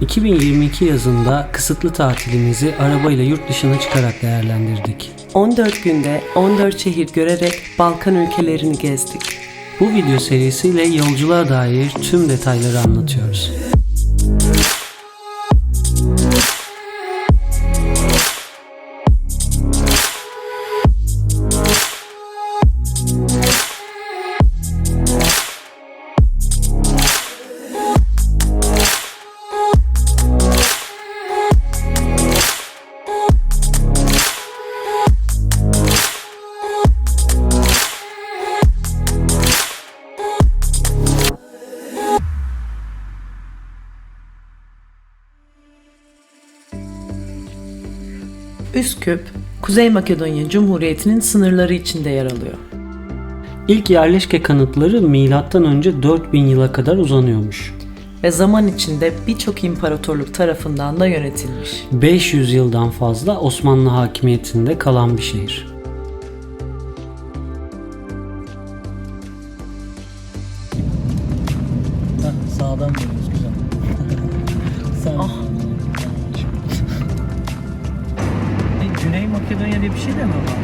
2022 yazında kısıtlı tatilimizi arabayla yurt dışına çıkarak değerlendirdik. 14 günde 14 şehir görerek Balkan ülkelerini gezdik. Bu video serisiyle yolculuğa dair tüm detayları anlatıyoruz. Üsküp, Kuzey Makedonya Cumhuriyeti'nin sınırları içinde yer alıyor. İlk yerleşke kanıtları M.Ö. 4000 yıla kadar uzanıyormuş. Ve zaman içinde birçok imparatorluk tarafından da yönetilmiş. 500 yıldan fazla Osmanlı hakimiyetinde kalan bir şehir. Güney Makedonya diye bir şey de mi var?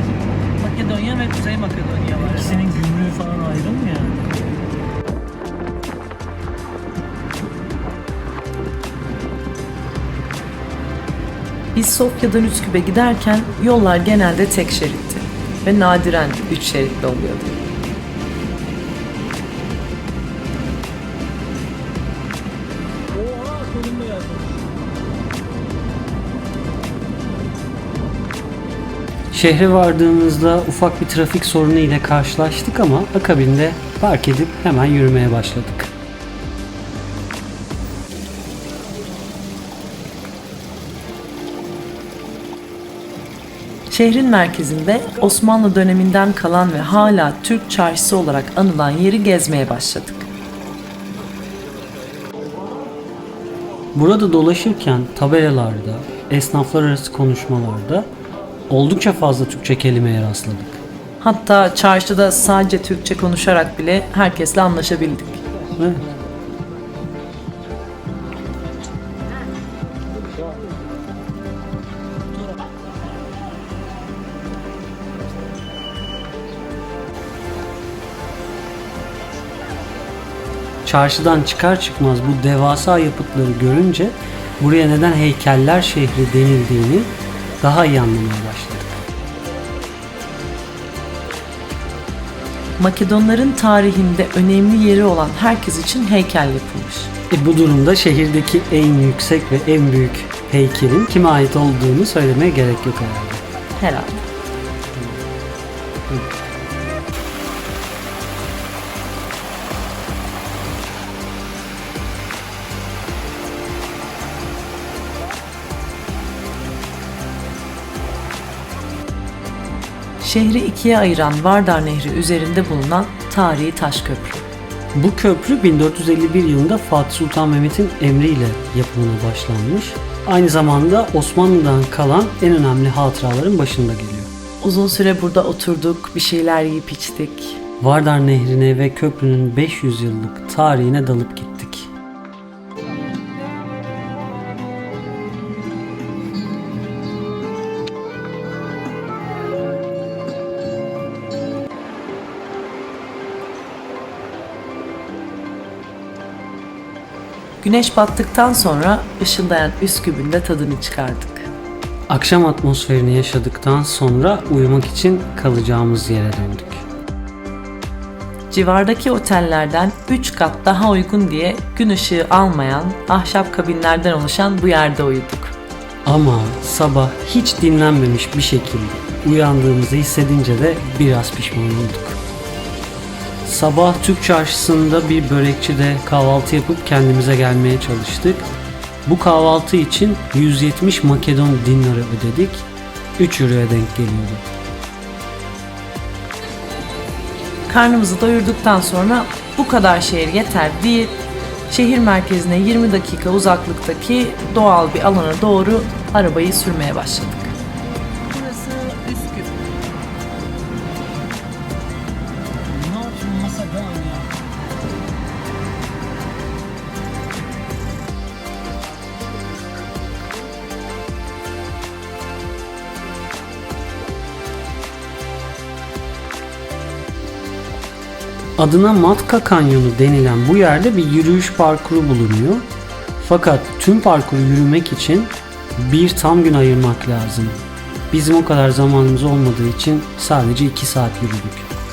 Makedonya ve Kuzey Makedonya var. İkisinin gümrüğü falan ayrı mı yani? Biz Sofya'dan Üsküp'e giderken yollar genelde tek şeritti ve nadiren üç şeritli oluyordu. Şehre vardığımızda ufak bir trafik sorunu ile karşılaştık ama akabinde park edip hemen yürümeye başladık. Şehrin merkezinde Osmanlı döneminden kalan ve hala Türk çarşısı olarak anılan yeri gezmeye başladık. Burada dolaşırken tabelalarda, esnaflar arası konuşmalarda oldukça fazla Türkçe kelimeye rastladık. Hatta çarşıda sadece Türkçe konuşarak bile herkesle anlaşabildik. Evet. Çarşıdan çıkar çıkmaz bu devasa yapıtları görünce buraya neden heykeller şehri denildiğini daha iyi anlamaya başladık. Makedonların tarihinde önemli yeri olan herkes için heykel yapılmış. E bu durumda şehirdeki en yüksek ve en büyük heykelin kime ait olduğunu söylemeye gerek yok herhalde. Herhalde. Şehri ikiye ayıran Vardar Nehri üzerinde bulunan tarihi taş köprü. Bu köprü 1451 yılında Fatih Sultan Mehmet'in emriyle yapımına başlanmış. Aynı zamanda Osmanlı'dan kalan en önemli hatıraların başında geliyor. Uzun süre burada oturduk, bir şeyler yiyip içtik. Vardar Nehri'ne ve köprünün 500 yıllık tarihine dalıp gittik. Güneş battıktan sonra ışıldayan Üsküp'ün de tadını çıkardık. Akşam atmosferini yaşadıktan sonra uyumak için kalacağımız yere döndük. Civardaki otellerden 3 kat daha uygun diye gün ışığı almayan ahşap kabinlerden oluşan bu yerde uyuduk. Ama sabah hiç dinlenmemiş bir şekilde uyandığımızı hissedince de biraz pişman olduk. Sabah Türk çarşısında bir börekçide kahvaltı yapıp kendimize gelmeye çalıştık. Bu kahvaltı için 170 Makedon dinarı ödedik. 3 euroya denk geliyordu. Karnımızı doyurduktan sonra bu kadar şehir yeter deyip şehir merkezine 20 dakika uzaklıktaki doğal bir alana doğru arabayı sürmeye başladık. Adına Matka Kanyonu denilen bu yerde bir yürüyüş parkuru bulunuyor. Fakat tüm parkuru yürümek için bir tam gün ayırmak lazım. Bizim o kadar zamanımız olmadığı için sadece 2 saat yürüdük.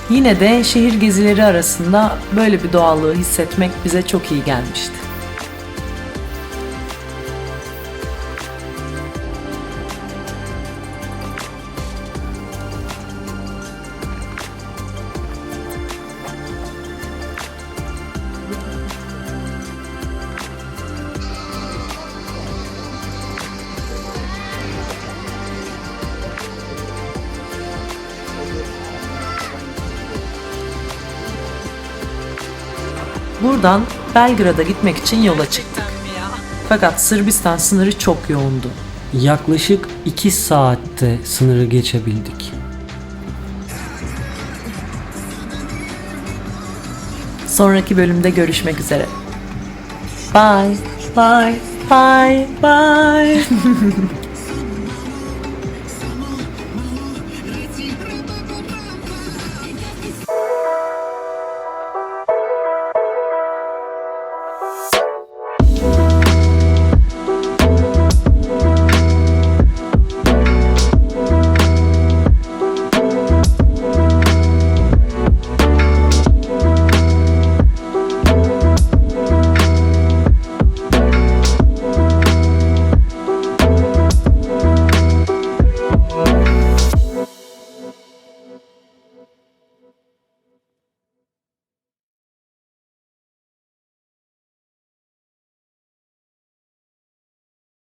Yine de şehir gezileri arasında böyle bir doğallığı hissetmek bize çok iyi gelmişti. Buradan Belgrad'a gitmek için yola çıktık. Fakat Sırbistan sınırı çok yoğundu. Yaklaşık 2 saatte sınırı geçebildik. Sonraki bölümde görüşmek üzere. Bye. Bye. Bye. Bye.